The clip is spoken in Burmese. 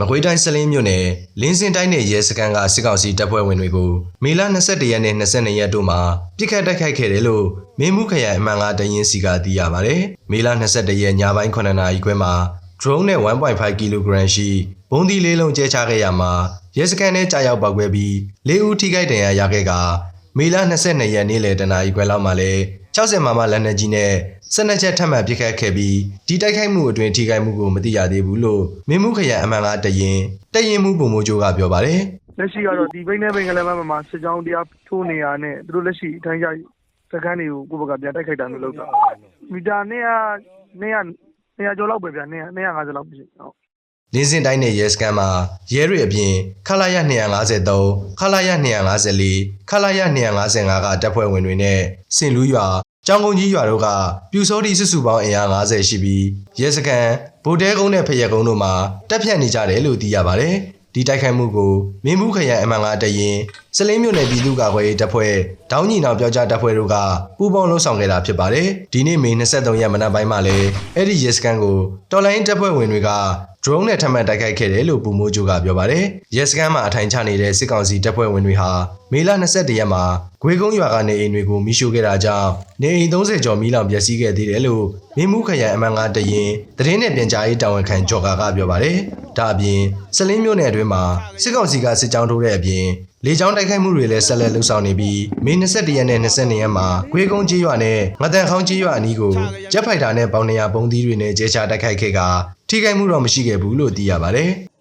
မကွေးတိုင်းစလင်းမြို့နယ်လင်းစင်တိုင်းနယ်ရဲစခန်းကစစ်ကောင်စီတပ်ဖွဲ့ဝင်တွေကိုမေလ22ရက်နဲ့22ရက်တို့မှာပြစ်ခတ်တိုက်ခိုက်ခဲ့တယ်လို့မင်းမှုခရိုင်အမှန်ကတရင်စီကသိရပါတယ်။မေလ22ရက်ညပိုင်း9နာရီခွဲမှာ drone နဲ့1.5 kg ရှိဘုံဒီလေးလုံးကျဲချခဲ့ရမှာရဲစခန်းထဲကြာရောက်ပောက်ကွဲပြီး၄ဦးထိခိုက်ဒဏ်ရာရခဲ့ကမေလ22ရက်နေ့လယ်တနာရီခွဲလောက်မှာလဲ 60မမလက်နက်ကြီးနဲ့12ချက်ထပ်မံပစ်ခတ်ခဲ့ပြီးဒီတိုက်ခိုက်မှုအတွင်းထိခိုက်မှုကိုမသိရသေးဘူးလို့မင်းမှုခရိုင်အမှန်ကတရင်တရင်မှုပုံမိုးချိုးကပြောပါတယ်လက်ရှိကတော့ဒီဘိန်းနဲ့ဘိန်းကလေးမမှာစစ်ကြောင်းတရားထိုးနေရနဲ့သူတို့လက်ရှိအထိုင်းကြစခန်းတွေကိုကိုယ့်ဘက်ကပြန်တိုက်ခိုက်တာမျိုးလုပ်တာမီတာ200 200 200ကျော်လောက်ပဲဗျာ200 250လောက်ပဲရှိဟုတ်လင်းစင်တိုင်းနယ်ရဲစခန်းမှာရဲတွေအပြင်ခလာရ253ခလာရ254ခလာရ255ကတပ်ဖွဲ့ဝင်တွေနဲ့စင်လူးရွာ ကျောင်းကုန်းကြီးရွာတို့ကပြူစောတိစစ်စုပေါင်းအင်အား90ရှိပြီးရဲစခန်းဗိုလ်တဲကုန်းနဲ့ဖရက်ကုန်းတို့မှာတပ်ဖြတ်နေကြတယ်လို့သိရပါတယ်ဒီတိုက်ခိုက်မှုကိုမင်းမှုခရိုင်အမှန်ကတရင်စလင်းမြို့နယ်ပြည်သူ့ကာကွယ်ရေးတပ်ဖွဲ့ဒေါင်းညီနောင်ပြောကြားတပ်ဖွဲ့တို့ကပူးပေါင်းလှုပ်ဆောင်ခဲ့တာဖြစ်ပါတယ်ဒီနေ့မေ23ရက်မနက်ပိုင်းမှာလဲအဲ့ဒီရဲစခန်းကိုတော်လိုင်းတပ်ဖွဲ့ဝင်တွေက drone နဲ့ထပ်မံတိုက်ခိုက်ခဲ့တယ်လို့ပူမိုးချိုကပြောပါတယ်။ရဲစခန်းမှာအထိုင်ချနေတဲ့စစ်ကောင်စီတပ်ဖွဲ့ဝင်တွေဟာမေလ22ရက်မှာဂွေကုန်းရွာကနေအိမ်တွေကိုမိရှို့ခဲ့တာကြောင့်နေအိမ်30ကျော်မိလောင်ပျက်စီးခဲ့သေးတယ်လို့မင်းမှုခရိုင်အမှန်ကတရင်သတင်းနဲ့ပြန်ကြားရေးတာဝန်ခံကြော်ကာကပြောပါတယ်။ဒါအပြင်စလင်းမြို့နယ်အတွင်းမှာစစ်ကောင်စီကစစ်ကြောင်းထိုးတဲ့အပြင်လေကြောင်းတိုက်ခိုက်မှုတွေလည်းဆက်လက်လှုပ်ဆောင်နေပြီးမေ22ရက်နဲ့22ရက်မှာဂွေကုန်းကြီးရွာနဲ့ငတန်ခေါင်းကြီးရွာအနီးကိုဂျက်ဖိုက်တာနဲ့ပေါင်နေရပုံသီးတွေနဲ့ကျဲချတိုက်ခိုက်ခဲ့က ထိခိုက်မှုတော့မရှိခဲ့ဘူးလို့သိရပါတယ်။